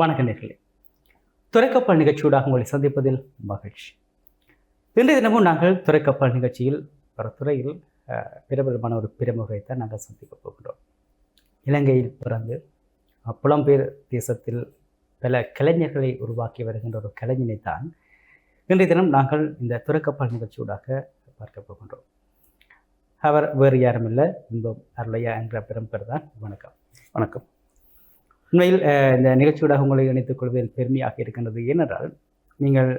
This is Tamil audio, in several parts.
வணக்க நேர்களே. துறைக்கப்பல் நிகழ்ச்சியூடாக உங்களை சந்திப்பதில் மகிழ்ச்சி. இன்றைய தினமும் நாங்கள் துறைக்கப்பால் நிகழ்ச்சியில் ஒரு துறையில் பிரபலமான ஒரு பிரமுகரை தான் நாங்கள் சந்திக்க போகின்றோம். இலங்கையில் பிறந்து புலம்பெயர் தேசத்தில் பல கலைஞர்களை உருவாக்கி வருகின்ற ஒரு கலைஞனை தான் இன்றைய தினம் நாங்கள் இந்த துறைக்கப்பால் நிகழ்ச்சியூடாக பார்க்க போகின்றோம். அவர் வேறு யாரும் இல்லை இன்பம் அருளையா என்ற பெரும்பெயர் தான் வணக்கம். வணக்கம். உண்மையில் இந்த நிகழ்ச்சியோட உங்களை இணைத்துக் கொள்வதில் பெருமையாக இருக்கின்றது ஏனென்றால் நீங்கள்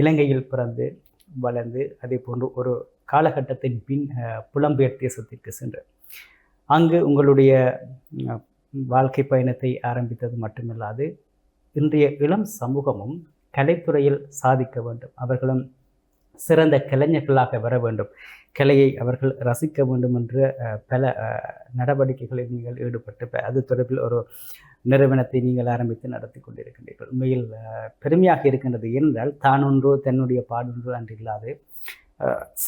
இலங்கையில் பிறந்து வளர்ந்து அதே போன்று ஒரு காலகட்டத்தின் பின் புலம்பெயர் தேசத்திற்கு சென்று அங்கு உங்களுடைய வாழ்க்கை பயணத்தை ஆரம்பித்தது மட்டுமில்லாது இன்றைய இளம் சமூகமும் கலைத்துறையில் சாதிக்க வேண்டும். அவர்களும் சிறந்த கலைஞர்களாக வர வேண்டும். கலையை அவர்கள் ரசிக்க வேண்டும் என்ற பல நடவடிக்கைகளில் நீங்கள் ஈடுபட்டு அது தொடர்பில் ஒரு நிறுவனத்தை நீங்கள் ஆரம்பித்து நடத்தி கொண்டிருக்கின்றீர்கள். உண்மையில் பெருமையாக இருக்கின்றது ஏனென்றால் தான் ஒன்றோ தன்னுடைய பாடொன்றோ அன்று இல்லாது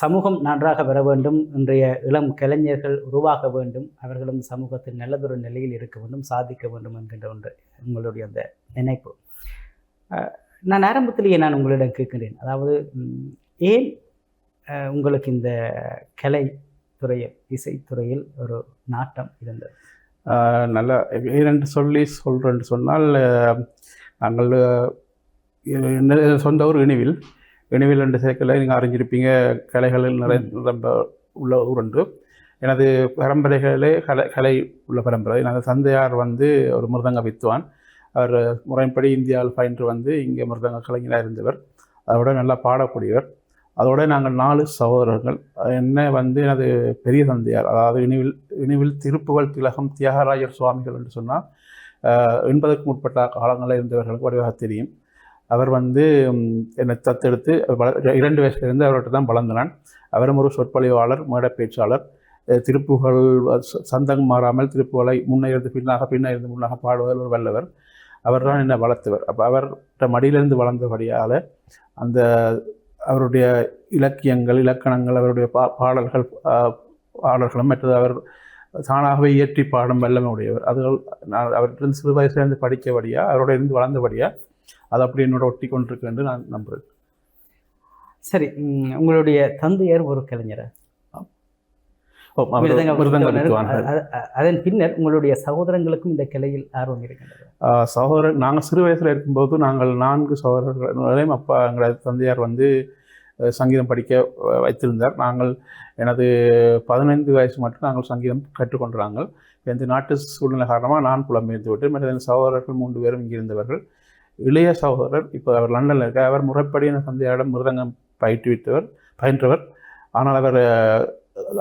சமூகம் நன்றாக வர வேண்டும் இன்றைய இளம் கலைஞர்கள் உருவாக வேண்டும் அவர்களும் சமூகத்தில் நல்லதொரு நிலையில் இருக்க வேண்டும் சாதிக்க வேண்டும் என்கின்ற ஒன்று உங்களுடைய அந்த நினைப்பு. நான் ஆரம்பத்திலேயே நான் உங்களிடம் கேட்கின்றேன். அதாவது ஏன் உங்களுக்கு இந்த கலை துறையில் இசைத்துறையில் ஒரு நாட்டம் இருந்தது? நல்ல இரண்டு சொல்லி சொல்கிறேன்னு சொன்னால் நாங்கள் சொந்த ஊர் இனிவில். இனிவில் ரெண்டு சேர்க்கல நீங்கள் அறிஞ்சிருப்பீங்க கலைகளில் நிறைய ரொம்ப உள்ள ஊர் உண்டு. எனது பரம்பரைகளே கலை கலை உள்ள பரம்பரை. எனது தந்தையார் வந்து ஒரு மிருதங்க வித்வான். அவர் முறைப்படி இந்தியாவில் பயின்று வந்து இங்கே மிருதங்க கலைஞராக இருந்தவர். அதோட நல்லா பாடக்கூடியவர். அதோட நாங்கள் நாலு சகோதரர்கள். என்ன வந்து எனது பெரிய தந்தையார் அதாவது இனிவில் இனிவில் திருப்புகழ் திலகம் தியாகராஜர் சுவாமிகள் என்று சொன்னால் எண்பதற்கு முற்பட்ட காலங்களில் இருந்தவர்களுக்கு வடிவாக தெரியும். அவர் வந்து என்னை தத்தெடுத்து வள- இரண்டு வயசுலேருந்து அவர்கிட்ட தான் வளர்ந்தனான் அவரும் ஒரு சொற்பொழிவாளர் மேடை பேச்சாளர். திருப்புகள் திருப்புகழ் சந்தம் மாறாமல் திருப்புகளை முன்னே இருந்து பின்னாக பின்னே இருந்து முன்னாக பாடுவதில் ஒரு வல்லவர். அவர் தான் என்னை வளர்த்தவர். அப்போ அவர்கிட்ட மடியிலிருந்து வளர்ந்தபடியால் அந்த அவருடைய இலக்கியங்கள் இலக்கணங்கள் அவருடைய பா பாடல்கள் பாடல்களும் மற்றது அவர் தானாகவே இயற்றி பாடும் வல்லமை உடையவர். அதுகள் நான் அவர்கிட்ட சிறு வயசுலேருந்து படிக்கபடியா அவரோட இருந்து வளர்ந்தபடியா அது அப்படி என்னோட ஒட்டி கொண்டிருக்கு என்று நான் நம்புகிறேன் சரி உங்களுடைய தந்தையார் ஒரு கலைஞரை ஓ, அவர் மிருதங்க மிருதங்க வித்வானர். வித்வான்கள். அ- அ- அதன் பின்னர் உங்களுடைய சகோதரங்களுக்கும் இந்த கலையில் ஆர்வம் இருக்கின்றது. சகோதரர் நாங்கள் சிறு வயசில் இருக்கும்போது நாங்கள் நான்கு சகோதரர்களையும் அப்பா எங்களது தந்தையார் வந்து சங்கீதம் படிக்க வைத்திருந்தார். நாங்கள் எனது பதினைந்து வயசு மட்டும் நாங்கள் சங்கீதம் கற்றுக்கொண்டாங்க இந்த நாட்டு சூழ்நிலை காரணமாக நான் புலம்பெயர்ந்து விட்டு மற்ற என் சகோதரர்கள் மூன்று பேரும் இங்கே இருந்தவர்கள். இளைய சகோதரர் இப்போ அவர் லண்டனில் இருக்க அவர் முறைப்படி என் தந்தையாரிடம் மிருதங்கம் பயிற்றுவித்தவர் பயின்றவர். ஆனால் அவர்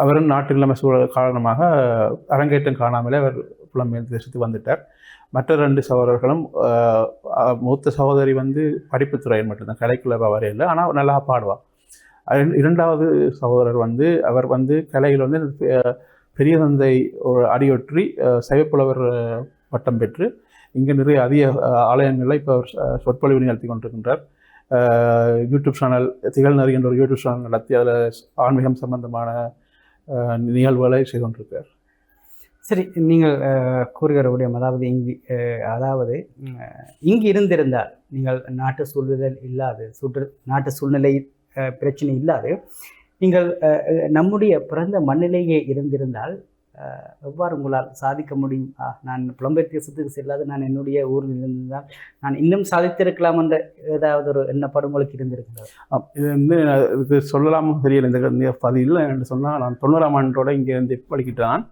அவரும் நாட்டு சூழல் காரணமாக அரங்கேற்றம் காணாமலே அவர் புலம்பெயர்ந்து தேசத்துக்கு வந்துட்டார். மற்ற ரெண்டு சகோதரர்களும் மூத்த சகோதரி வந்து படிப்புத்துறையில் மட்டும்தான் கலைக்குள்ள வர இல்லை ஆனால் நல்லா பாடுவாள் இரண்டாவது சகோதரர் வந்து அவர் வந்து கலையில் வந்து பெரிய தந்தை ஒரு அடியொற்றி சைவப்புலவர் பட்டம் பெற்று இங்கே நிறைய அதிக ஆலயங்களில் இப்போ அவர் சொற்பொழிவு நிகழ்த்தி கொண்டிருக்கின்றார். யூடியூப் சேனல் திகழ்நறி என்ற ஒரு யூடியூப் சேனல் நடத்தி அதில் ஆன்மீகம் சம்பந்தமான நிகழ்வுகளை செய்து கொண்டிருக்கார் சரி நீங்கள் கூறுகிற விடயம் அதாவது இங்கு அதாவது இங்கு இருந்திருந்தால் நீங்கள் நாட்டு சூழ்நிலை இல்லாது சுற்று நாட்டு சூழ்நிலை பிரச்சனை இல்லாது நீங்கள் நம்முடைய பிறந்த மண்ணிலேயே இருந்திருந்தால் எவ்வாறு உங்களால் சாதிக்க முடியும்? நான் புலம்பெயர் தேசத்துக்கு செல்லாது நான் என்னுடைய ஊரில் இருந்திருந்தால் நான் இன்னும் சாதித்திருக்கலாம் என்ற ஏதாவது ஒரு எண்ணப்பாடு உங்களுக்கு இருந்திருக்கிறது? இது வந்து நான் இதுக்கு சொல்லலாமோ? தெரியல. இந்த இந்த பதில் என்று சொன்னால் நான் தொண்ணூறாம் ஆண்டோட இங்கே வந்து படிக்கிட்டான்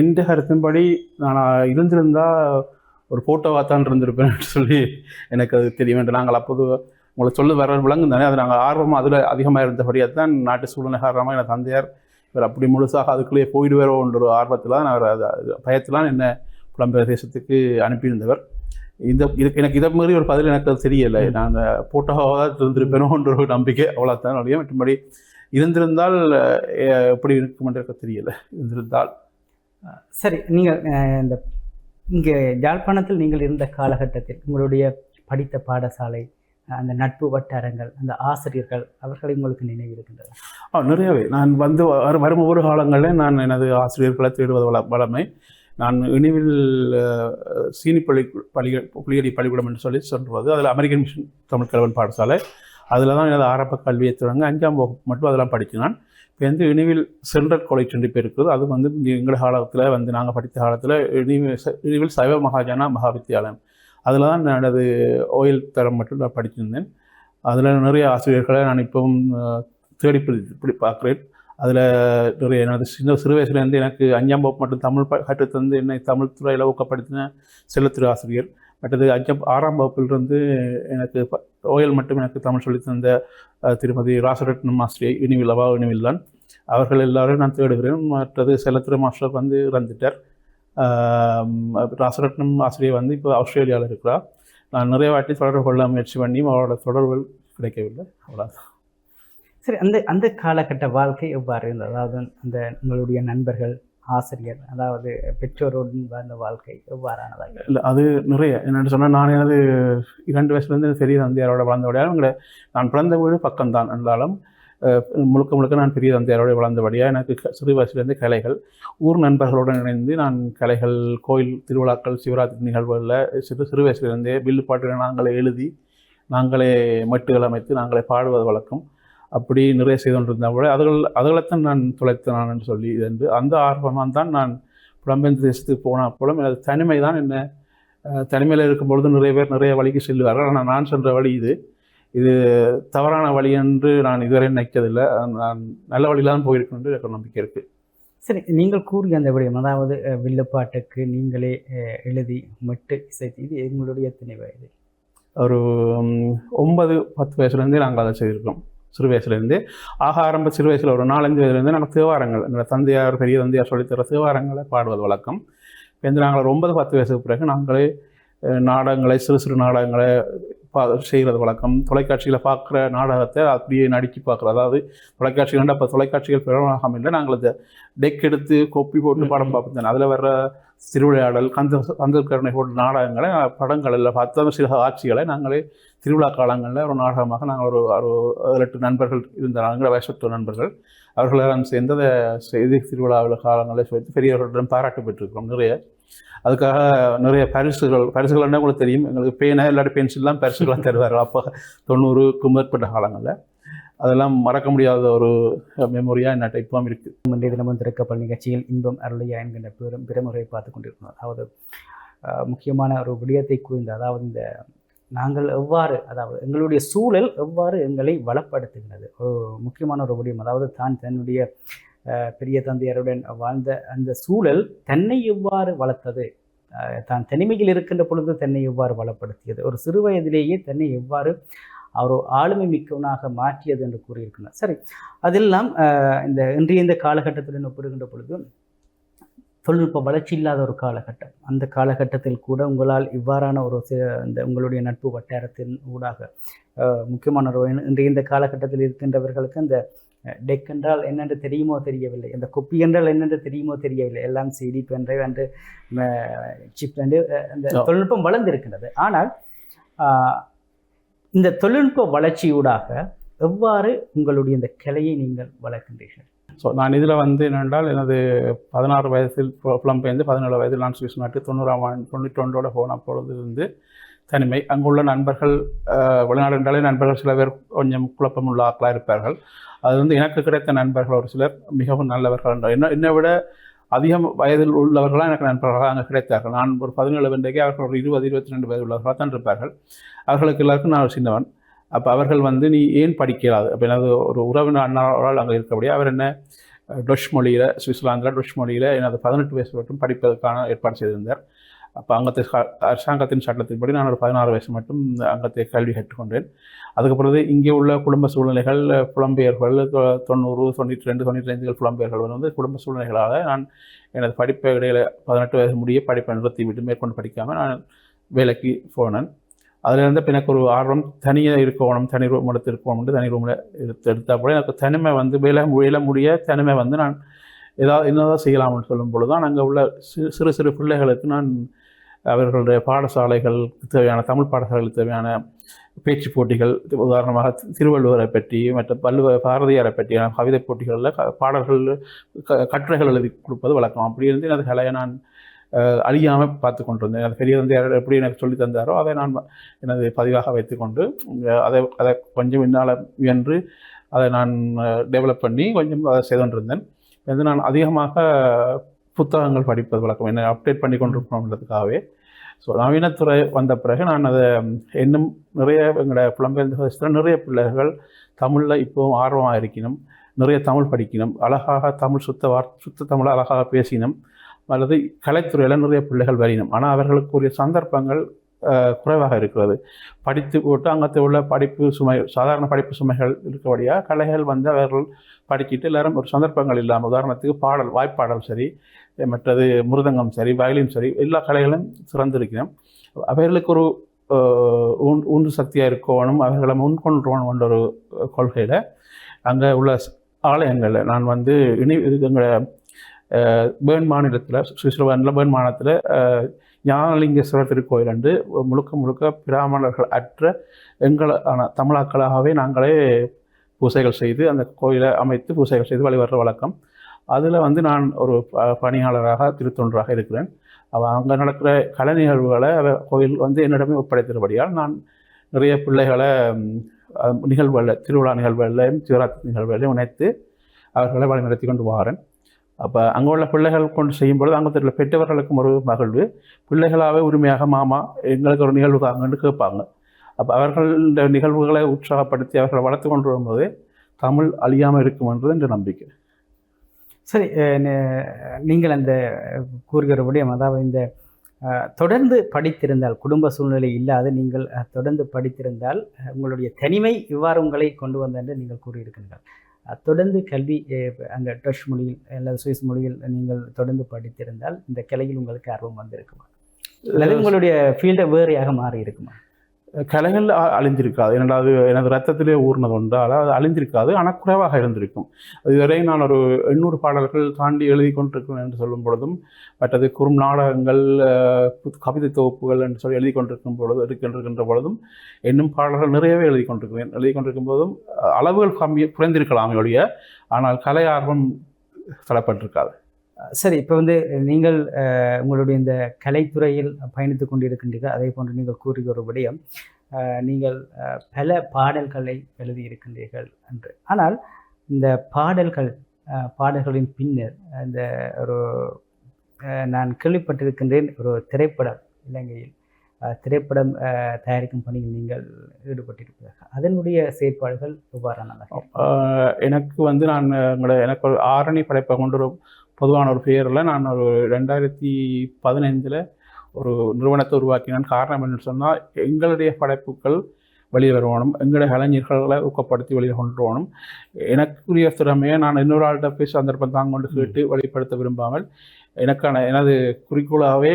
எந்த கருத்தின்படி நான் இருந்திருந்தால் ஒரு ஃபோட்டோவாக தான் இருந்திருப்பேன் சொல்லி எனக்கு அது தெரிய வேண்டும் நாங்கள் அப்போது உங்களை சொல்ல வர விளங்கும் தானே அது நாங்கள் ஆர்வமாக அதில் அதிகமாக இருந்தபடியாக தான் நாட்டு சூழ்நிலை காரணமாக என் தந்தையார் இவர் அப்படி முழுசாக அதுக்குள்ளேயே போயிடுவாரோன்ற ஒரு ஆர்வத்தில் தான் அவர் அது அது பயத்தில் என்ன புலம்பெயர் தேசத்துக்கு அனுப்பியிருந்தவர். இந்த இதுக்கு எனக்கு இதை மாதிரி ஒரு பதில் எனக்கு அது தெரியலை. நான் போட்டோவாக தான் இருந்திருப்பேனோன்ற ஒரு நம்பிக்கை அவ்வளோதான் அப்படியே மற்றபடி இருந்திருந்தால் எப்படி இருக்கும் என்று எனக்கு தெரியலை. இருந்திருந்தால். சரி நீங்கள் இந்த இங்கே யாழ்ப்பாணத்தில் நீங்கள் இருந்த காலகட்டத்தில் உங்களுடைய படித்த பாடசாலை அந்த நட்பு வட்டாரங்கள் அந்த ஆசிரியர்கள் அவர்களை உங்களுக்கு நினைவு இருக்கின்றது ஆ நிறையவே. நான் வந்து வரும் ஒரு காலங்களில் நான் எனது ஆசிரியர்களை தேடுவது வள வளமை. நான் இனிவில் அஹ், சீனி பள்ளி பள்ளி பள்ளிக்கூடம் என்று சொல்லி சொல்வது. அதில் அமெரிக்கன் மிஷன் தமிழ் கலவன் பாடசாலை. அதில் தான் எனது ஆரம்ப கல்வியை தொடங்க அஞ்சாம் வகுப்பு மட்டும் அதெல்லாம் படிச்சினான் இப்போ வந்து இனிவில் சென்ட்ரல் காலேஜ் ரெண்டு பேர் இருக்குது. அது வந்து எங்கள் காலத்தில் வந்து நாங்கள் படித்த காலத்தில் இனிவில் ச- இனிவில் சைவ மகாஜனா மகாவித்தியாலயம். அதில் தான் நான் எனது ஓயில் தரம் மட்டும் நான் படிச்சிருந்தேன். அதில் நிறைய ஆசிரியர்களை நான் இப்பவும் தேடி பிடி பார்க்குறேன். அதில் நிறைய எனது சின்ன சிறு வயசுலேருந்து எனக்கு அஞ்சாம் வகுப்பு மட்டும் தமிழ் ப- கற்றுத்தந்து என்னை தமிழ் துறையில் ஊக்கப்படுத்தின செல்லத்துறை ஆசிரியர். மற்றது அஞ்சாம் ஆறாம் வகுப்பிலிருந்து எனக்கு ஓயல் மட்டும் எனக்கு தமிழ் சொல்லித் தந்த திருமதி ராசரட்னம் ஆசிரியை இனிவில் அவா இனிவில் தான் அவர்கள் எல்லாரும் நான் தேடுகிறேன். மற்றது செல்லத்துறை மாஸ்டர் வந்து இறந்துட்டார். ஆம், ராசரட்னம் ஆசிரியர் வந்து இப்போ ஆஸ்திரேலியாவில் இருக்கிறார் நான் நிறைய வாட்டி தொடர்பு கொள்ள முயற்சி பண்ணியும் அவரோட தொடர்புகள் கிடைக்கவில்லை. அவ்வளோதான் சரி அந்த அந்த காலகட்ட வாழ்க்கை எவ்வாறு இருந்தது? அதாவது அந்த உங்களுடைய நண்பர்கள் ஆசிரியர் அதாவது பெற்றோருடன் வாழ்ந்த வாழ்க்கை எவ்வாறானதாக இல்லை அது நிறைய. என்னென்னு சொன்னால் நான் எனது இரண்டு வயசுலேருந்து பெரிய தந்தையாரோட வளர்ந்தபடியாக எங்களை நான் பிறந்த வீடு பக்கம்தான். என்றாலும் முழுக்க முழுக்க நான் பெரிய தந்தையாரோடு வளர்ந்தபடியாக எனக்கு சிறு வயசுலேருந்து கலைகள். ஊர் நண்பர்களுடன் இணைந்து நான் கலைகள் கோயில் திருவிழாக்கள் சிவராத்திரி நிகழ்வுகளில் சிறு சிறு வயசுலேருந்தே வில்லு பாட்டுகளை நாங்களே எழுதி நாங்களே மெட்டுகள் அமைத்து நாங்களே பாடுவது வழக்கம். அப்படி நிறைய செய்து கொண்டிருந்தபோது அதுகள் அதுகளைத்தான் நான் துளைத்து நான் என்று சொல்லி இது என்று அந்த ஆர்வமாக தான் நான் புலம்பெயர்ந்த தேசத்துக்கு போன போலும் எனது தனிமை தான் என்ன தனிமையில் இருக்கும் பொழுது நிறைய பேர் நிறைய வழிக்கு செல்வார்கள் ஆனால் நான் சென்ற வழி இது. இது தவறான வழி என்று நான் இதுவரை நினைக்கதில்லை நான் நல்ல வழியில தான் போயிருக்கேன் என்று எனக்கு நம்பிக்கை இருக்குது சரி நீங்கள் கூறிய அந்த விடயம் அதாவது வில்லுப்பாட்டுக்கு நீங்களே எழுதி மெட்டு இசைத்து இது எங்களுடைய எத்தனை வயது? ஒரு ஒன்பது பத்து வயசுலேருந்தே நாங்கள் அதை செய்திருக்கோம் சிறு வயசுலேருந்து. ஆக ஆரம்ப சிறு வயசில் ஒரு நாலஞ்சு வயதுலேருந்து நாங்கள் தேவாரங்கள் எங்கள் தந்தையார் பெரிய தந்தையார் சொல்லித்தர தேவாரங்களை பாடுவது வழக்கம். இப்போ வந்து நாங்கள் ஒரு ஒன்பது பத்து வயசுக்கு பிறகு நாங்களே நாடகங்களை சிறு சிறு நாடகங்களை பா செய்கிறது வழக்கம். தொலைக்காட்சியில் பார்க்குற நாடகத்தை அப்படியே நடிச்சு பார்க்குறது. அதாவது தொலைக்காட்சிகள் அப்போ தொலைக்காட்சிகள் பிரபலமாகாமல் இல்லை. நாங்கள் அதை டெக் எடுத்து கொப்பி போட்டு படம் பார்ப்போம் அதில் வர்ற திருவிளையாடல் கந்த கந்தக்கருணை போன்ற நாடகங்களை படங்களில் பார்த்த சில காட்சிகளை நாங்களே திருவிழா காலங்களில் ஒரு நாடகமாக நாங்கள் ஒரு ஒரு ஏழு எட்டு நண்பர்கள் இருந்தாங்க. வயசற்ற நண்பர்கள். அவர்களெல்லாம் சேர்ந்து அதை செய்தி திருவிழாவில் காலங்களில் சேர்த்து பெரியவர்களிடம் பாராட்டு பெற்றிருக்கிறோம். நிறைய அதுக்காக நிறைய பரிசுகள் பரிசுகள்னா உங்களுக்கு தெரியும். எங்களுக்கு பேனை இல்லாட்டி பென்சில்லாம் பரிசுகளாக தருவார்கள். அப்போ தொண்ணூறுக்கும் மேற்பட்ட காலங்களில். அதெல்லாம் மறக்க முடியாத ஒரு மெமரியாக என்ன டைப்பாக இருக்குது முந்தைய தினமும் திறக்கப்பல் நிகழ்ச்சியில் இன்பம் அருளையா என்கின்ற பெரும் பிறமுறையை பார்த்து கொண்டிருக்கிறோம் அதாவது முக்கியமான ஒரு விடயத்தை கூர்ந்த அதாவது இந்த நாங்கள் எவ்வாறு அதாவது எங்களுடைய சூழல் எவ்வாறு எங்களை வளப்படுத்துகிறது. ஒரு முக்கியமான ஒரு விடயம். அதாவது தான் தன்னுடைய பெரிய தந்தையருடன் வாழ்ந்த அந்த சூழல் தன்னை எவ்வாறு வளர்த்தது? தான் தனிமையில் இருக்கின்ற பொழுது தன்னை எவ்வாறு வளப்படுத்தியது? ஒரு சிறு வயதிலேயே தன்னை எவ்வாறு அவர் ஆளுமை மிக்கவனாக மாற்றியது என்று கூறியிருக்கிறார். சரி அதெல்லாம் இந்த இன்றைய இந்த காலகட்டத்துடன் ஒப்பிடுகின்ற பொழுது தொழில்நுட்ப வளர்ச்சி இல்லாத ஒரு காலகட்டம். அந்த காலகட்டத்தில் கூட உங்களால் இவ்வாறான ஒரு இந்த உங்களுடைய நட்பு வட்டாரத்தின் ஊடாக முக்கியமான ஒரு இன்றைய இந்த காலகட்டத்தில் இருக்கின்றவர்களுக்கு அந்த டெக் என்றால் என்னென்று தெரியுமோ தெரியவில்லை. அந்த கொப்பி என்றால் என்னென்று தெரியுமோ தெரியவில்லை. எல்லாம் சிடி பென்ட்ரைவ் என்று சிப் அஹ், அந்த. தொழில்நுட்பம் வளர்ந்திருக்கின்றது. ஆனால் இந்த தொழில்நுட்ப வளர்ச்சியூடாக எவ்வாறு உங்களுடைய இந்த கலையை நீங்கள் வளர்க்கின்றீர்கள்? ஸோ நான் இதில் வந்து என்னென்றால் எனது பதினாறு வயதில் பு- புலம்பெயர்ந்து பதினேழு வயதில் நான் சுவிஸ் நாட்டு தொண்ணூறாம் ஆண்டு தொண்ணூற்றி ஒன்றோட போன பொழுதிலிருந்து தனிமை. அங்குள்ள நண்பர்கள் வெளிநாடு என்றாலே நண்பர்கள் சில பேர் கொஞ்சம் குழப்பமுள்ள ஆக்களாக இருப்பார்கள். அது வந்து எனக்கு கிடைத்த நண்பர்கள் ஒரு சிலர் மிகவும் நல்லவர்கள் என்ற- என்ன என்னை விட அதிகம் வயதில் உள்ளவர்களாக எனக்கு நண்பர்களாக அங்கே கிடைத்தார்கள். நான் ஒரு பதினேழு வயதுக்கே அவர்கள் ஒரு இருபது இருபத்தி ரெண்டு வயது உள்ளவர்களாக தான் இருப்பார்கள். அவர்களுக்கு எல்லாருக்கும் நான் ஒரு சின்னவன். அப்போ அவர்கள் வந்து நீ ஏன் படிக்கிறாது அப்போ எனது ஒரு உறவினர் அண்ணாவால் அங்கே இருக்கபடியே அவர் என்ன டொஷ் மொழியில் சுவிட்சர்லாந்தில் டொஷ் மொழியில் எனது பதினெட்டு வயசு மட்டும் படிப்பதற்கான ஏற்பாடு செய்திருந்தார். அப்போ அங்கத்தை அரசாங்கத்தின் சட்டத்தின்படி நான் ஒரு பதினாறு வயசு மட்டும் அங்கத்தை கல்வி கற்றுக்கொண்டேன். அதுக்கு பிறகு இங்கே உள்ள குடும்ப சூழ்நிலைகள் புலம்பெயர்கள் தொண்ணூறு தொண்ணூற்றி ரெண்டு தொண்ணூற்றி ஐந்துகள் புலம்பெயர்கள் வந்து குடும்ப சூழ்நிலைகளால் நான் எனது படிப்பை இடையில பதினெட்டு வயசு முடிய படிப்பை நிறுத்தி விட்டு மேற்கொண்டு படிக்காமல் நான் வேலைக்கு போனேன். அதிலிருந்து இப்போ எனக்கு ஒரு ஆர்வம் தனியாக இருக்கணும் தனி ரூம் எடுத்து இருக்கணும்னு தனி ரூமில் எடுத்து எடுத்தால் கூட எனக்கு தனிமை வந்து வேலை வேலை முடிய தனிமை வந்து நான் ஏதாவது என்னதான் செய்யலாம்னு சொல்லும் பொழுது தான் அங்கே உள்ள சிறு சிறு சிறு பிள்ளைகளுக்கு நான் அவர்களுடைய பாடசாலைகளுக்கு தேவையான தமிழ் பாடசாலைகளுக்கு தேவையான பேச்சு போட்டிகள் உதாரணமாக திருவள்ளுவரை பற்றி மற்ற வள்ளுவ பாரதியாரை பற்றியான கவிதை போட்டிகளில் க பாடல்கள் க கட்டுரைகள் எழுதி கொடுப்பது வழக்கம். அப்படி இருந்து எனது கலையை நான் அழியாமல் பார்த்து கொண்டிருந்தேன். அது பெரிய வந்து எப்படி எனக்கு சொல்லி தந்தாரோ அதை நான் எனது பதிவாக வைத்துக்கொண்டு அதை அதை கொஞ்சம் என்னால் முயன்று அதை நான் டெவலப் பண்ணி கொஞ்சம் அதை செய்து கொண்டிருந்தேன். வந்து நான் அதிகமாக புத்தகங்கள் படிப்பது வழக்கம். என்ன அப்டேட் பண்ணி கொண்டிருக்கணுன்றதுக்காகவே ஸோ நவீனத்துறை வந்த பிறகு நான் அதை இன்னும் நிறைய எங்களோட புலம்பெயர்ந்த நிறைய பிள்ளைகள் தமிழில் இப்போவும் ஆர்வமாக இருக்கணும் நிறைய தமிழ் படிக்கணும் அழகாக தமிழ் சுத்த வார் சுத்த தமிழை அழகாக பேசினோம் அல்லது கலைத்துறையில் நிறைய பிள்ளைகள் வரினும். ஆனால் அவர்களுக்குரிய சந்தர்ப்பங்கள் குறைவாக இருக்கிறது. படித்து போட்டு அங்கத்தை உள்ள படிப்பு சுமை சாதாரண படிப்பு சுமைகள் இருக்கபடியாக கலைகள் வந்து அவர்கள் படிக்கிட்டு எல்லாரும் ஒரு சந்தர்ப்பங்கள் இல்லாமல் உதாரணத்துக்கு பாடல் வாய்ப்பாடல் சரி மற்றது மிருதங்கம் சரி வயலின் சரி எல்லா கலைகளும் சிறந்திருக்கிறோம் அவர்களுக்கு ஒரு அஹ், ஊன்று சக்தியாக இருக்கணும் அவர்களை முன்கொண்டு ஒரு கொள்கையில் அங்கே உள்ள ஆலயங்களில் நான் வந்து இணை எங்களை பேர்ன் மாநிலத்தில் சுவிட்சர்லாண்டில் பேர்ன் மாநிலத்தில் ஞானலிங்கேஸ்வரர் திருக்கோயில் என்று முழுக்க முழுக்க பிராமணர்கள் அற்ற எங்களான தமிழாக்களாகவே நாங்களே பூசைகள் செய்து அந்த கோயிலை அமைத்து பூசைகள் செய்து வழிபடுற வழக்கம். அதில் வந்து நான் ஒரு ப- பணியாளராக திருத்தொன்றாக இருக்கிறேன். அவ அங்கே நடக்கிற கலை நிகழ்வுகளை அவ கோயில் வந்து என்னிடமே ஒப்படைத்தபடியால் நான் நிறைய பிள்ளைகளை நிகழ்வுகளில் திருவிழா நிகழ்வுகளையும் சிவராத்திரி நிகழ்வுகளையும் இணைத்து அவர்களை வழிநடத்தி கொண்டு வாரேன். அப்போ அங்கே உள்ள பிள்ளைகள் கொண்டு செய்யும் பொழுது அங்கே தெரியல பெற்றவர்களுக்கும் ஒரு மகிழ்வு. பிள்ளைகளாகவே உரிமையாக மாமா எங்களுக்கு ஒரு நிகழ்வு தாங்கன்னு கேட்பாங்க. அப்போ அவர்களுடைய நிகழ்வுகளை உற்சாகப்படுத்தி அவர்களை வளர்த்து கொண்டு வரும்போது தமிழ் அழியாமல் இருக்கும்ன்றது என்ற நம்பிக்கை. சரி நீங்கள் அந்த அஹ், கூறுகிற விடயம் அதாவது இந்த தொடர்ந்து படித்திருந்தால் குடும்ப சூழ்நிலை இல்லாது நீங்கள் தொடர்ந்து படித்திருந்தால் உங்களுடைய தனிமை இவ்வாறு உங்களை கொண்டு வந்த என்று நீங்கள் கூறியிருக்கின்றீர்கள். அஹ், தொடர்ந்து கல்வி அங்கே டச் மொழியில் அல்லது சுவிஸ் மொழியில் நீங்கள் தொடர்ந்து படித்திருந்தால் இந்த கிளையில் உங்களுக்கு ஆர்வம் வந்திருக்குமா? அல்லது உங்களுடைய ஃபீல்டை வேறையாக மாறி இருக்குமா கலைகள் அழிஞ்சிருக்காது என்னடா அது எனது ரத்தத்திலே ஊர்னது ஒன்றால் அது அழிஞ்சிருக்காது ஆனால் குறைவாக இருந்திருக்கும். இதுவரை நான் ஒரு எண்ணூறு பாடல்கள் தாண்டி எழுதி கொண்டிருக்கிறேன் என்று சொல்லும் பொழுதும் மற்றது குறும் நாடகங்கள் புத்- கவிதை தொகுப்புகள் என்று சொல்லி எழுதி கொண்டிருக்கும் பொழுது இருக்கின்றிருக்கின்ற பொழுதும் இன்னும் பாடல்கள் நிறையவே எழுதி கொண்டிருக்கிறேன். எழுதி கொண்டிருக்கும் போதும் அளவுகள் கம்மி குறைந்திருக்கலாம் ஒழிய ஆனால் கலை ஆர்வம் தடப்பட்டிருக்காது சரி இப்போ வந்து நீங்கள் உங்களுடைய இந்த கலைத்துறையில் பயணித்து கொண்டிருக்கின்றீர்கள். அதே போன்று நீங்கள் கூறிய ஒரு விடயம் நீங்கள் பல பாடல்களை எழுதியிருக்கின்றீர்கள் என்று. ஆனால் இந்த பாடல்கள் பாடல்களின் பின்னர் அந்த ஒரு நான் கேள்விப்பட்டிருக்கின்றேன் ஒரு திரைப்படம் இலங்கையில் திரைப்படம் தயாரிக்கும் பணியில் நீங்கள் ஈடுபட்டிருப்பதாக அதனுடைய செயற்பாடுகள் எவ்வாறான எனக்கு வந்து நான் உங்களை எனக்கு ஒரு ஆரணி படைப்பை கொண்டு பொதுவான ஒரு பெயரில் நான் ஒரு ரெண்டாயிரத்தி பதினைந்தில் ஒரு நிறுவனத்தை உருவாக்கினான். காரணம் என்னன்னு சொன்னால் எங்களுடைய படைப்புகள் வெளியே வரணும் எங்களுடைய கலைஞர்களை ஊக்கப்படுத்தி வெளியே கொண்டு வரணும் எனக்குரிய திறமையை நான் இன்னொரு ஆள்கிட்ட போய் சந்தர்ப்பம் தான் கொண்டு கேட்டு வெளிப்படுத்த விரும்பாமல் எனக்கான எனது குறிக்கோளாகவே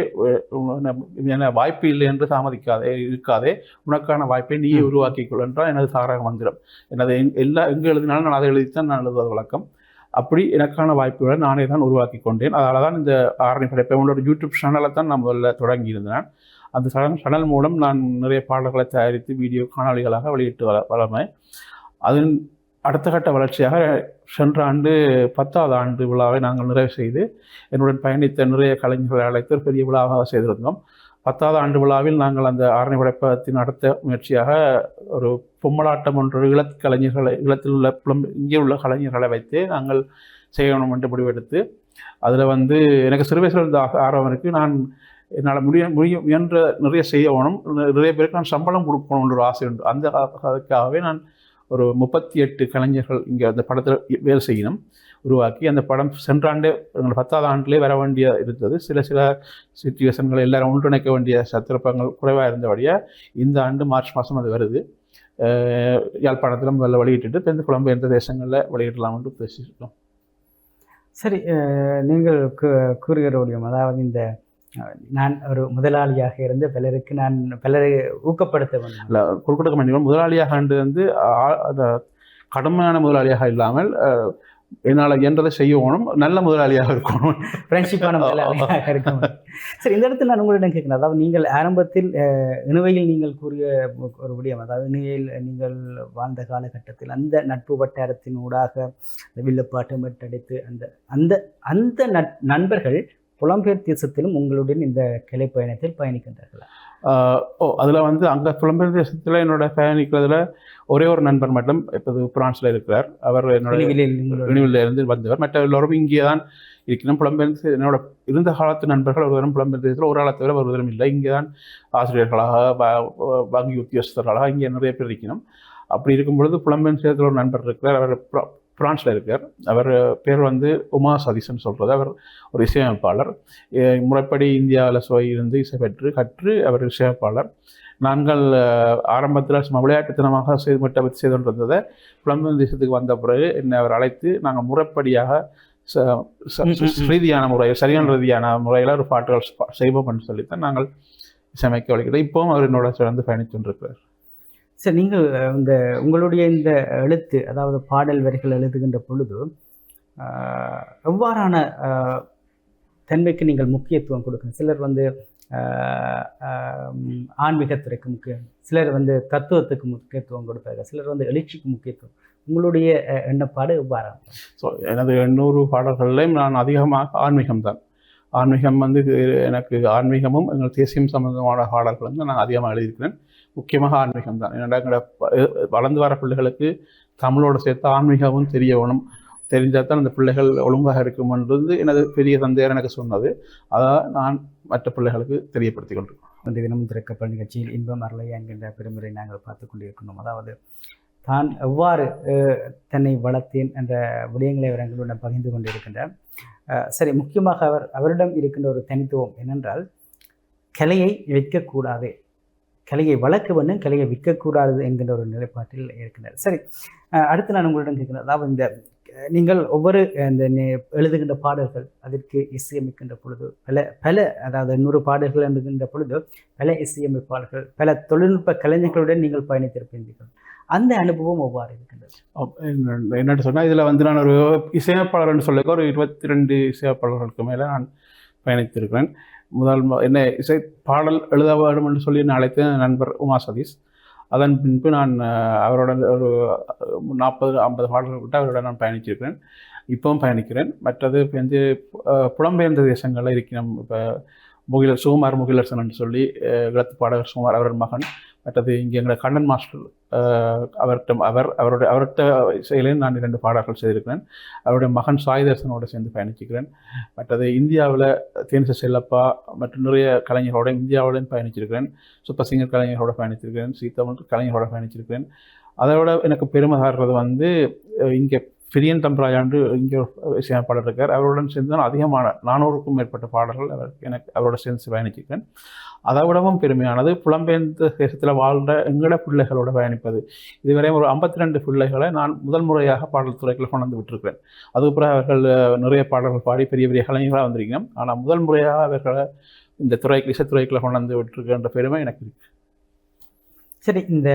என்ன வாய்ப்பு இல்லை என்று தாமதிக்காதே இருக்காதே உனக்கான வாய்ப்பை நீ ம். உருவாக்கிக் கொள் என்றால் எனது தாரக மந்திரம். எனது எல்லா எங்கே எழுதினாலும் நான் அதை எழுதித்தான் நான் எழுதுவது வழக்கம். அப்படி எனக்கான வாய்ப்புகளை நானே தான் உருவாக்கி கொண்டேன். அதனால தான் இந்த ஆரணி படைப்பை ஒரு யூடியூப் சேனலை தான் நான் முதல்ல தொடங்கியிருந்தேன். அந்த சேனல் சேனல் மூலம் நான் நிறைய பாடல்களை தயாரித்து வீடியோ காணொலிகளாக வெளியிட்டு வர வளர்ந்தேன். அதன் அடுத்த கட்ட வளர்ச்சியாக சென்ற ஆண்டு பத்தாவது ஆண்டு விழாவை நாங்கள் நிறைவு செய்து என்னுடன் பயணித்த நிறைய கலைஞர்களை அழைத்து ஒரு பெரிய விழாவாக செய்திருந்தோம். பத்தாவது ஆண்டு விழாவில் நாங்கள் அந்த ஆரணி படைப்பத்தின் அடுத்த முயற்சியாக ஒரு பொம்மலாட்டம் ஒன்று இளத் கலைஞர்களை இளத்தில் உள்ள புலம் இங்கே உள்ள கலைஞர்களை வைத்து நாங்கள் செய்யணும் என்று முடிவெடுத்து அதில் வந்து எனக்கு சிறு வயசில் ஆர்வம் இருக்குது நான் என்னால் முடிய முடிய முயன்ற நிறைய செய்யணும். நிறைய பேருக்கு நான் சம்பளம் கொடுக்கணும்ன்ற ஒரு ஆசை உண்டு. அந்த அதுக்காகவே நான் ஒரு முப்பத்தி எட்டு கலைஞர்கள் இங்கே அந்த படத்தில் வேலை செய்யணும். உருவாக்கி அந்த படம் சென்ற ஆண்டே எங்கள் பத்தாவது ஆண்டிலே வர வேண்டிய இருந்தது. சில சில சுச்சுவேஷன்கள் எல்லாரும் ஒன்றிணைக்க வேண்டிய சந்தர்ப்பங்கள் குறைவாக இருந்தபடியாக இந்த ஆண்டு மார்ச் மாதம் அது வருது. அஹ் யாழ்ப்பாணத்தில் முதல்ல வெளியிட்டுட்டு இப்போ இந்த புலம்பெயர்ந்த தேசங்களில் வெளியிடலாம்னு பேசியிருக்கோம் சரி நீங்கள் கூ- கூறுகிற விடயம் அதாவது இந்த நான் ஒரு முதலாளியாக இருந்து பலருக்கு நான் பலரை ஊக்கப்படுத்த வேண்டும் இல்லை குறிப்பிட்ட மன்னிக்கும் முதலாளியாக வந்து அந்த கடுமையான முதலாளியாக இல்லாமல் என்னால் இயன்றதை செய்யணும்? நல்ல முதலாளியாக இருக்கணும். ஃப்ரெண்ட்ஷிப்பான முதலாளியாக இருக்க வேண்டும். சரி இந்த இடத்துல நான் உங்களிடம் கேட்கிறேன். அதாவது நீங்கள் ஆரம்பத்தில் இணுவையில் நீங்கள் கூறிய ஒரு விடயம் அதாவது இணுவையில் நீங்கள் வாழ்ந்த காலகட்டத்தில் அந்த நட்பு வட்டாரத்தின் ஊடாக அந்த வில்லுப்பாட்டு மெட்டடித்து அந்த அந்த அந்த நட் நண்பர்கள் புலம்பெயர் தேசத்திலும் உங்களுடன் இந்த கிளை பயணத்தில் பயணிக்கின்றார்களா? ஓ அதில் வந்து அங்கே புலம்பெயர் தேசத்தில் என்னோட பயணிக்கிறதுல ஒரே ஒரு நண்பர் மட்டும் இப்போது பிரான்ஸில் இருக்கிறார். அவர் என்னோட இருந்து வந்தவர். மற்ற எல்லோரும் இங்கே தான் இருக்கணும் புலம்பெயர் என்னோட இருந்த காலத்து நண்பர்கள் ஒருவரும் புலம்பெயர் தேசத்தில் ஒரு காலத்தை தவிர ஒருவரும் இல்லை. இங்கே தான் ஆசிரியர்களாக வங்கி உத்தியோகஸ்தர்களாக இங்கே நிறைய பேர் இருக்கணும் அப்படி இருக்கும் பொழுது புலம்பெயர் தேசத்தில் ஒரு நண்பர் இருக்கிறார். அவர் பிர- பிரான்ஸ்ல இருக்கார். அவர் பேர் வந்து உமா சதீஷன் சொல்றது. அவர் ஒரு இசையமைப்பாளர். முறைப்படி இந்தியாவில் சுவை இருந்து இசை பெற்று கற்று அவர் இசையமைப்பாளர். நாங்கள் ஆரம்பத்தில் சும்மா விளையாட்டுத்தனமாக செய்து மட்டும் செய்து கொண்டிருந்ததை புலம்பெயர் தேசத்துக்கு வந்த பிறகு என்னை அவர் அழைத்து நாங்கள் முறைப்படியாக. ரீதியான முறையில் சரியான ரீதியான முறையில் ஒரு பாட்டுகள் ப- செய்வோம்னு சொல்லித்தான் நாங்கள் இசையமைக்க வழிகிறோம் இப்போவும் அவர் என்னோட சேர்ந்து பயணித்து கொண்டிருக்கிறார் சரி நீங்கள் இந்த உங்களுடைய இந்த எழுத்து அதாவது பாடல் வரிகள் எழுதுகின்ற பொழுது எவ்வாறான தன்மைக்கு நீங்கள் முக்கியத்துவம் கொடுக்கணும்? சிலர் வந்து ஆன்மீகத்துறைக்கு முக்கியம் சிலர் வந்து தத்துவத்துக்கு முக்கியத்துவம் கொடுப்பாங்க சிலர் வந்து எழுச்சிக்கு முக்கியத்துவம். உங்களுடைய எண்ணப்பாடு எவ்வாறு ஸோ எனது எண்ணூறு பாடல்கள்லையும் நான் அதிகமாக ஆன்மீகம் தான். ஆன்மீகம் வந்து எனக்கு ஆன்மீகமும் எங்கள் தேசியம் சம்பந்தமான பாடல்களும் தான் நான் அதிகமாக எழுதியிருக்கிறேன். முக்கியமாக ஆன்மீகம் தான் என்னடா வளர்ந்து வர பிள்ளைகளுக்கு தமிழோட சேர்த்து ஆன்மீகமும் தெரிய வேணும். தெரிஞ்சால் தான் அந்த பிள்ளைகள் ஒழுங்காக இருக்கும்ன்றது எனது பெரிய தந்தையார் எனக்கு சொன்னது. அதான் நான் மற்ற பிள்ளைகளுக்கு தெரியப்படுத்திக் கொண்டிருக்கோம் இந்த தினமும் திறக்கப்பட்ட நிகழ்ச்சியில் இன்பம் அருளை என்கின்ற பெருமுறை நாங்கள் பார்த்து கொண்டிருக்கணும் அதாவது தான் எவ்வாறு தன்னை வளர்த்தேன் என்ற விடயங்களை அவர் எங்களுடன் பகிர்ந்து கொண்டிருக்கின்றார். சரி முக்கியமாக அவர் அவரிடம் இருக்கின்ற ஒரு தனித்துவம் என்னென்றால் கலையை விற்கக்கூடாது கலையை வளர்க்க வேண்டும் கலையை விற்கக்கூடாது என்கின்ற ஒரு நிலைப்பாட்டில் இருக்கிறார் சரி அடுத்து நான் உங்களிடம் கேட்கிறேன். அதாவது இந்த நீங்கள் ஒவ்வொரு இந்த எழுதுகின்ற பாடல்கள் அதற்கு இசையமைக்கின்ற பொழுது பல பல அதாவது நூறு பாடல்கள் எழுதுகின்ற பொழுது பல இசையமைப்பாளர்கள் பல தொழில்நுட்ப கலைஞர்களுடன் நீங்கள் பயணித்திருப்பீர்கள். அந்த அனுபவம் எவ்வாறு இருக்கின்றது? அப்- என்ன- சொன்னால் இதில் வந்து நான் ஒரு இசையமைப்பாளர்னு சொல்லிக்க ஒரு இருபத்தி ரெண்டு இசையமைப்பாளர்களுக்கு மேலே நான் பயணித்திருக்கிறேன். முதல் என்னை என்ன இசை பாடல் எழுத வேண்டும் என்று சொல்லி நான் அழைத்த நண்பர் உமா சதீஷ். அதன் பின்பு நான் அவரோட ஒரு நாற்பது ஐம்பது பாடல்கள் விட்டு அவரோட நான் பயணிச்சிருக்கிறேன் இப்பவும் பயணிக்கிறேன். மற்றது வந்து புலம்பெயர்ந்த தேசங்களில் இருக்கிறோம் இப்போ முகிலர் சுகுமார் முகிலர்சன் என்று சொல்லி விளத்து பாடகர் சுகுமார் அவரது மகன். மற்றது இங்கே எங்களை கண்ணன் மாஸ்டர் அவர்கிட்ட அவர் அவருடைய அவர்கிட்ட செயலையும் நான் இரண்டு பாடல்கள் செய்திருக்கிறேன். அவருடைய மகன் சாய்தர்சனோடு சேர்ந்து பயணிச்சிருக்கிறேன் மற்றது இந்தியாவில் தேனிச செல்லப்பா மற்றும் நிறைய கலைஞர்களோட இந்தியாவிலையும் பயணிச்சிருக்கிறேன் சூப்பர் சிங்கர் கலைஞர்களோட பயணிச்சிருக்கிறேன் சீத்தமிழ் கலைஞர்களோட பயணிச்சிருக்கிறேன் அதை விட எனக்கு பெருமை சார்றது வந்து இங்கே பிரியன் தம்பராஜாண்டு இங்கே ஒரு பாடல் இருக்கார். அவருடன் சேர்ந்து தான் அதிகமான நானூறுக்கும் மேற்பட்ட பாடல்கள் அவர் எனக்கு அவரோட சேர்ந்து பயணிச்சிருக்கேன் அதை விடவும் பெருமையானது புலம்பெயர்ந்த தேசத்தில் வாழ்கிற எங்கட பிள்ளைகளோட பயணிப்பது. இதுவரை ஒரு ஐம்பத்தி ரெண்டு பிள்ளைகளை நான் முதல் முறையாக பாடல் துறைகளை கொண்டு வந்து அதுக்கப்புறம் அவர்கள் நிறைய பாடல்கள் பாடி பெரிய பெரிய கலைஞர்களாக வந்திருக்கணும் ஆனால் முதல் முறையாக அவர்களை இந்த துறைக்கு இசைத்துறைக்குள்ள கொண்டு வந்து விட்டிருக்கின்ற பெருமை எனக்கு இருக்கு. சரி இந்த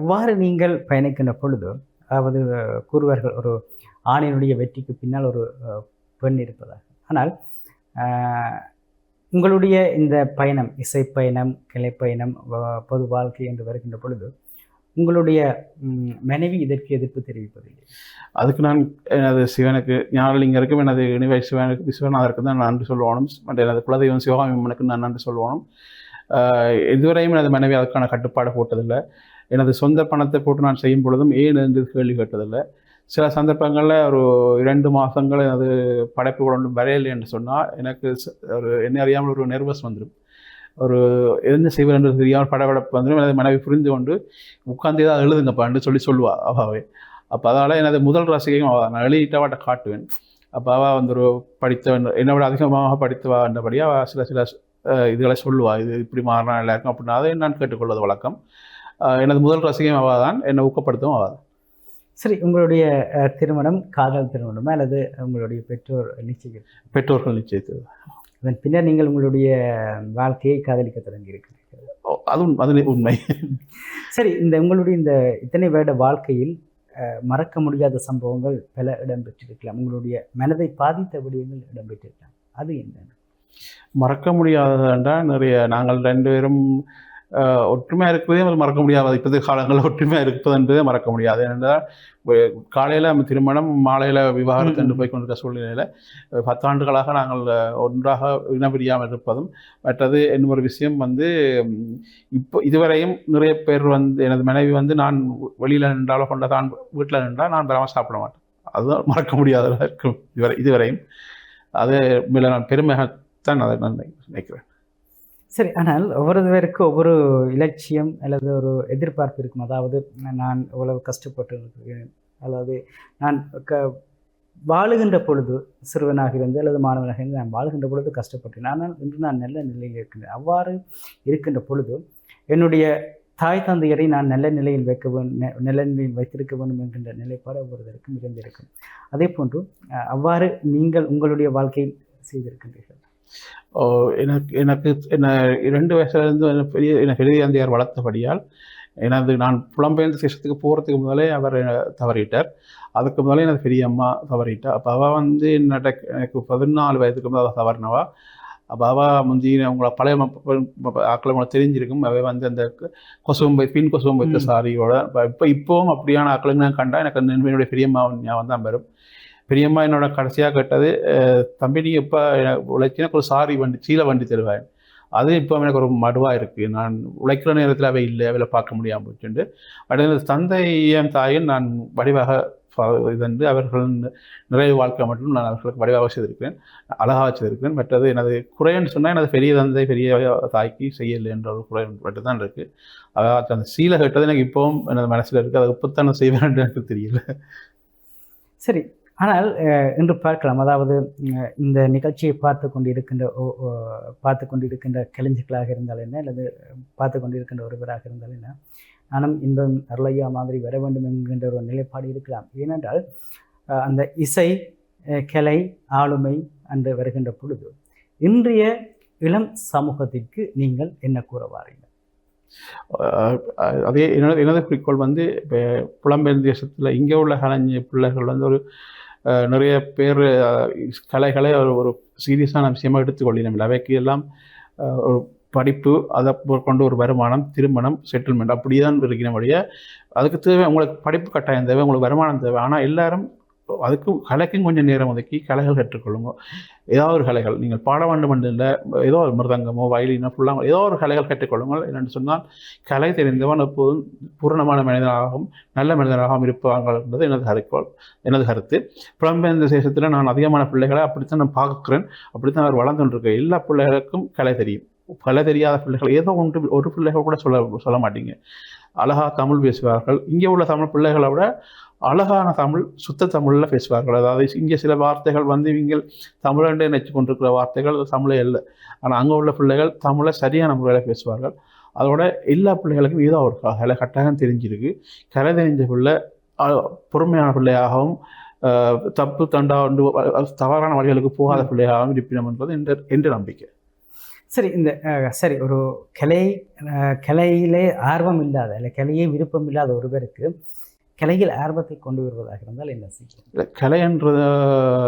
இவ்வாறு நீங்கள் பயணிக்கின்ற பொழுது அதாவது கூறுவார்கள் ஒரு ஆணினுடைய வெற்றிக்கு பின்னால் ஒரு பெண் இருப்பதாக. ஆனால் உங்களுடைய இந்த பயணம் இசை பயணம் கிளை பயணம் பொது வாழ்க்கை என்று வருகின்ற பொழுது உங்களுடைய மனைவி இதற்கு எதிர்ப்பு தெரிவிப்பதில்லை. அதுக்கு நான் எனது சிவனுக்கு ஞானலிங்கருக்கும் எனது இணைவை சிவனுக்கு விஸ்வநாதருக்கு தான் நன்றி சொல்லுவானும் மற்றும் எனது குலதெய்வம் சிவகாமியம்மனுக்கு நான் நன்றி சொல்லுவானும் இதுவரையும் எனது மனைவி அதுக்கான கட்டுப்பாடு போட்டதில்லை. எனது சொந்த பணத்தை போட்டு நான் செய்யும் பொழுதும் ஏன் என்று கேள்வி கேட்டதில்லை. சில சந்தர்ப்பங்களில் ஒரு இரண்டு மாதங்கள் எனது படைப்பு கொண்டு வரையலை என்று சொன்னால் எனக்கு ச- ஒரு என்ன அறியாமல் ஒரு நெர்வஸ் வந்துடும். ஒரு என்ன செய்வது? என்று தெரியாமல் படபடப்பு வந்துடும். எனது மனைவி புரிந்து கொண்டு உட்காந்து ஏதாவது எழுதுங்கப்பான்னு சொல்லி சொல்லுவாள் அவாவே. அப்போ அதனால் எனது முதல் ரசிகையும் அவள் நான் எழுதிட்டு காட்டுவேன். அப்போ அவள் வந்து ஒரு படித்தவன் என்னை விட அதிகமாக படித்தவா என்றபடியாக அவள் சில சில இதுகளை சொல்லுவாள் இது இப்படி மாறினா எல்லாருக்கும் அப்படின்னா அதை நான் கேட்டுக்கொள்வது வழக்கம். எனது முதல் ரசிகையும் அவள் தான் என்னை ஊக்கப்படுத்தவும் அவள் தான் சரி உங்களுடைய திருமணம் காதல் திருமணமா அல்லது உங்களுடைய பெற்றோர் நிச்சயம் பெற்றோர்கள் நிச்சயித்தது அதன் பின்னர் நீங்கள் உங்களுடைய வாழ்க்கையை காதலிக்க தொடங்கி இருக்கிறீர்கள் ஓ, அதுவும் அது உண்மை. சரி இந்த உங்களுடைய இந்த இத்தனை வருட வாழ்க்கையில் மறக்க முடியாத சம்பவங்கள் பல இடம்பெற்றிருக்கலாம். உங்களுடைய மனதை பாதித்த விடயங்கள் இடம்பெற்றிருக்கலாம். அது என்ன மறக்க முடியாததுண்டா நிறைய நாங்கள் ரெண்டு பேரும் அஹ், ஒற்றுமையா இருக்கிறதே வந்து மறக்க முடியாது. இப்போதைய காலங்களில் ஒற்றுமையா இருப்பது என்பதே மறக்க முடியாது. ஏனென்றால் காலையில திருமணம் மாலையில விவாகரத்து என்று. போய் கொண்டிருக்க சூழ்நிலையில பத்தாண்டுகளாக நாங்கள் ஒன்றாக இனபிரியாமல் இருப்பதும் மற்றது என்ன ஒரு விஷயம் வந்து இப்போ இதுவரையும் நிறைய பேர் வந்து எனது மனைவி வந்து நான் வெளியில நின்றாலோ கொண்ட தான் வீட்டில் நின்றால் நான் பரவாயில்ல சாப்பிட மாட்டேன். அதுதான் மறக்க முடியாததாக இருக்கும் இதுவரை இதுவரையும். அது மேல நான் பெருமையாகத்தான் அதை நான் நினைக்கிறேன். சரி ஆனால் ஒவ்வொருவருக்கும் ஒவ்வொரு இலட்சியம் அல்லது ஒரு எதிர்பார்ப்பு இருக்கும். அதாவது நான் இவ்வளவு கஷ்டப்பட்டு இருக்கிறேன் அல்லது நான் க வாழுகின்ற பொழுது சிறுவனாக இருந்து அல்லது மாணவனாக இருந்து நான் வாழுகின்ற பொழுது கஷ்டப்பட்டேன். ஆனால் இன்று நான் நல்ல நிலையில் இருக்கின்றேன். அவ்வாறு இருக்கின்ற பொழுது என்னுடைய தாய் தந்தையரை நான் நல்ல நிலையில் வைக்க வேண்டும் நல்ல நிலையில் வைத்திருக்க வேண்டும் என்கின்ற நிலைப்பாடு ஒவ்வொருவருக்கும் இருந்திருக்கும். அதே போன்று அவ்வாறு நீங்கள் உங்களுடைய வாழ்க்கையில் செய்திருக்கின்றீர்கள். எனக்கு எனக்கு என்ன இரண்டு வயசுல இருந்து எனக்கு பெரிய எனக்கு பெரிய தந்தையார் வளர்த்தபடியால் எனது நான் புலம்பெயர்ந்த தேசத்துக்கு போகிறதுக்கு முதலே அவர் என்னை தவறிட்டார். அதுக்கு முதலே எனது பெரிய அம்மா தவறிட்டா. அப்போ அவள் வந்து என்னட்ட எனக்கு பதினாலு வயதுக்கு முதல் அவ தவறினவா. அப்போ அவள் முந்தி உங்களை பழைய ஆக்களை உங்களுக்கு தெரிஞ்சிருக்கும். அவை வந்து அந்த கொசுவம்பை பின் கொசுவம் வைத்த ம். சாரியோட இப்போ இப்போவும் அப்படியான ஆக்களுக்கு நான் கண்டா எனக்கு என்னுடைய பெரியம்மா ஞாபகம் தான் வரும். பெரியம்மா என்னோட கடைசியாக கேட்டது தம்பி நீ இப்போ உழைச்சினா ஒரு சாரி வண்டி சீலை வண்டி தருவேன் அது இப்போ எனக்கு ஒரு மடுவாக இருக்குது நான் உழைக்கிற நேரத்தில் அவை இல்லை அவளை பார்க்க முடியாமல் போச்சுண்டு. அடுத்த எனது தந்தையும் தாயும் நான் வடிவாக ஃபா- இது வந்து அவர்கள் நிறைவு வாழ்க்கை மட்டும் நான் அவர்களுக்கு வடிவாக செய்திருக்கிறேன் அழகாக வச்சிருக்கிறேன். மற்றது எனது குறைன்னு சொன்னால் எனது பெரிய தந்தை பெரிய தாய்க்கு செய்யலை என்ற ஒரு குறை மட்டும் தான் இருக்குது அதாவது அந்த சீலை கட்டது எனக்கு இப்போவும் எனது மனசில் இருக்குது அதை இப்போத்தான் நான் செய்வேன் எனக்கு தெரியல. சரி. ஆனால் இன்று பார்க்கலாம். அதாவது இந்த நிகழ்ச்சியை பார்த்து கொண்டிருக்கின்ற ஓ- பார்த்து கொண்டிருக்கின்ற கலைஞர்களாக இருந்தால் என்ன? அல்லது பார்த்து கொண்டிருக்கின்ற ஒருவராக இருந்தால் என்ன? நானும் இன்பம் அருளையா மாதிரி வர வேண்டும் என்கின்ற ஒரு நிலைப்பாடு இருக்கலாம். ஏனென்றால் அந்த இசை கலை ஆளுமை அன்று வருகின்ற பொழுது இன்றைய இளம் சமூகத்திற்கு நீங்கள் என்ன கூற வாரீங்க அதே என்னோட எனது குறிக்கோள் வந்து இப்போ புலம்பெயர் தேசத்தில் இங்கே உள்ள கலைஞர் பிள்ளைகள் வந்து ஒரு நிறைய பேர் கலைகளை ஒரு சீரியஸான விஷயமா எடுத்துக்கொள்ளினோம் அவைக்கு எல்லாம் ஒரு படிப்பு அதை கொண்டு ஒரு வருமானம் திருமணம் செட்டில்மெண்ட் அப்படி தான் இருக்கிறபடியே அதுக்கு தேவை உங்களுக்கு படிப்பு கட்டாயம் தேவை உங்களுக்கு வருமானம் தேவை. ஆனால் எல்லாரும் அதுக்கு கலைக்கும் கொஞ்சம் நேரம் ஒதுக்கி கலைகள் கற்றுக்கொள்ளுங்க. ஏதாவது ஒரு கலைகள் நீங்கள் பாட வேண்டும் என்று இல்லை ஏதோ ஒரு மிருதங்கமோ வயலினோ ஃபுல்லாக ஏதோ ஒரு கலைகள் கற்றுக்கொள்ளுங்கள். என்னென்னு சொன்னால் கலை தெரிந்தவன் எப்போதும் பூரணமான மனிதனாகவும் நல்ல மனிதனாகவும் இருப்பார்கள் என்பது எனது கருக்கோள் எனது கருத்து. புலம்பெயர்ந்த சேஷத்தில் நான் அதிகமான பிள்ளைகளை அப்படித்தான் நான் பார்க்குறேன். அப்படித்தான் அவர் வளர்ந்துருக்கேன் எல்லா பிள்ளைகளுக்கும் கலை தெரியும். கலை தெரியாத பிள்ளைகள் ஏதோ ஒன்று ஒரு பிள்ளைகள் கூட சொல்ல சொல்ல மாட்டீங்க. அழகா தமிழ் பேசுவார்கள். இங்கே உள்ள தமிழ் பிள்ளைகளை விட அழகான தமிழ் சுத்த தமிழில் பேசுவார்கள். அதாவது இங்கே சில வார்த்தைகள் வந்து இவங்க தமிழண்டே நினச்சி கொண்டிருக்கிற வார்த்தைகள் தமிழே இல்லை. ஆனால் அங்கே உள்ள பிள்ளைகள் தமிழை சரியான முறையில் பேசுவார்கள். அதோட எல்லா பிள்ளைகளுக்கும் ஏதோ ஒரு கலை கட்டாயம் தெரிஞ்சிருக்கு. கலை தெரிஞ்ச பிள்ளை பொறுமையான பிள்ளையாகவும் தப்பு தண்டா தவறான வழிகளுக்கு போகாத பிள்ளையாகவும் இருப்பினம் என்பது என்ற என்ற நம்பிக்கை. சரி இந்த சரி ஒரு கலை கலையிலே ஆர்வம் இல்லாத இல்லை கலையே விருப்பம் இல்லாத ஒருவருக்கு கலையில் ஆர்வத்தை கொண்டு வருவதாக இருந்தால் என்ன செய்யும்? இல்ல, கலை என்ற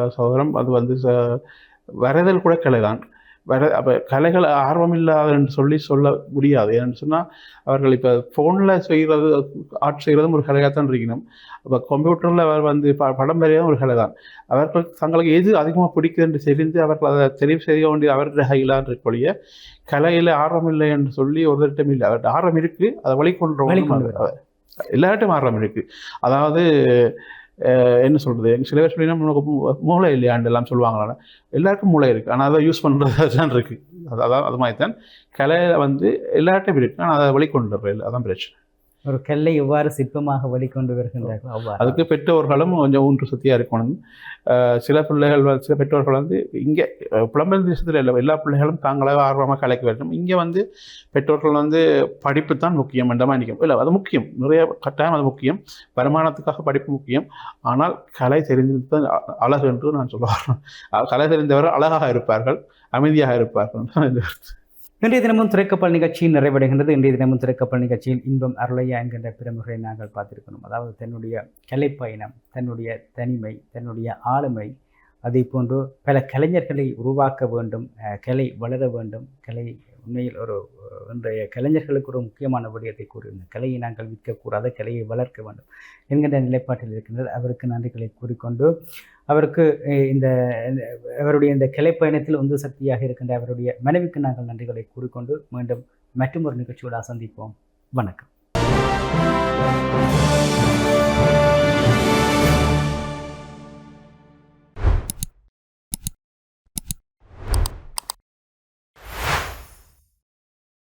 சோதரம் அது வந்து ச- வரைதல் கூட கலை தான். வர அப்போ கலைகள் ஆர்வம் இல்லாத என்று சொல்லி சொல்ல முடியாது. ஏன்னு சொன்னால் அவர்கள் இப்போ ஃபோனில் செய்கிறது ஆர்ட் செய்கிறதும் ஒரு கலையாக தான் இருக்கணும். அப்போ கம்ப்யூட்டரில் அவர் வந்து ப படம் வரையதும் ஒரு கலை தான். அவர்கள் தங்களுக்கு எது அதிகமாக பிடிக்குது என்று தெரிந்து அவர்கள் அதை தெரிவு செய்ய வேண்டிய அவருடைய கையிலான் இருக்கொழிய கலையில் ஆர்வம் இல்லை என்று சொல்லி ஒருத்தட்டும் இல்லை அவர்கிட்ட ஆர்வம் இருக்குது அதை வெளிக்கொண்டு வழிகொண்டு எல்லார்ட்டும் ஆர்வம் இருக்கு. அதாவது என்ன சொல்றது? சில பேர் சொல்லினா உனக்கு மூ- மூளை இல்லையாண்டு எல்லாம் எல்லாருக்கும் மூளை இருக்கு. ஆனால் அதை யூஸ் பண்ணுறது தான் இருக்குது அதான் அது மாதிரி தான் கலையில் வந்து எல்லார்ட்டும் இருக்குது ஆனால் அதை வெளிக்கொண்டு இல்லை அதான் பிரச்சனை. ஒரு கல்லை எவ்வாறு சிற்பமாக வழிகொண்டு வருகின்றார்கள் அவ்வாறு. அதுக்கு பெற்றோர்களும் கொஞ்சம் ஊன்று சக்தியாக இருக்கணும். சில பிள்ளைகள் சில பெற்றோர்கள் வந்து இங்கே புலம்பெயர் தேசத்தில் இல்லை எல்லா பிள்ளைகளும் தாங்களாக ஆர்வமாக கலைக்க வேண்டும் இங்கே வந்து பெற்றோர்கள் வந்து படிப்பு தான் முக்கியம் என்ற மாதிரி நிற்கும் இல்லை அது முக்கியம். நிறைய கட்டாயம் அது முக்கியம். வருமானத்துக்காக படிப்பு முக்கியம். ஆனால் கலை தெரிந்திருப்பது அழகு என்று நான் சொல்ல வரேன் கலை தெரிந்தவர் அழகாக இருப்பார்கள் அமைதியாக இருப்பார்கள். இன்றைய தினமும் திரைக்கப்பல் நிகழ்ச்சியில் நிறைவடைகின்றது. இன்றைய தினமும் திரைக்கப்பல் நிகழ்ச்சியில் இன்பம் அருளையா என்கின்ற பிரமுகரை நாங்கள் பார்த்திருக்கணும் அதாவது தன்னுடைய கலைப்பயணம் தன்னுடைய தனிமை தன்னுடைய ஆளுமை அதே போன்று பல கலைஞர்களை உருவாக்க வேண்டும் கலை வளர வேண்டும் கலை உண்மையில் ஒரு இன்றைய கலைஞர்களுக்கு ஒரு முக்கியமான விடயத்தை கூறியிருந்தார் கலையை நாங்கள் விற்கக்கூடாத கலையை வளர்க்க வேண்டும் என்கின்ற நிலைப்பாட்டில் இருக்கின்றது அவருக்கு நன்றிகளை கூறிக்கொண்டு அவருக்கு இந்த இந்த- அவருடைய இந்த கலை பயணத்தில் உந்து சக்தியாக இருக்கின்ற அவருடைய மனைவிக்கு நாங்கள் நன்றிகளை கூறிக்கொண்டு மீண்டும் மற்றும் ஒரு நிகழ்ச்சியோட சந்திப்போம். வணக்கம்.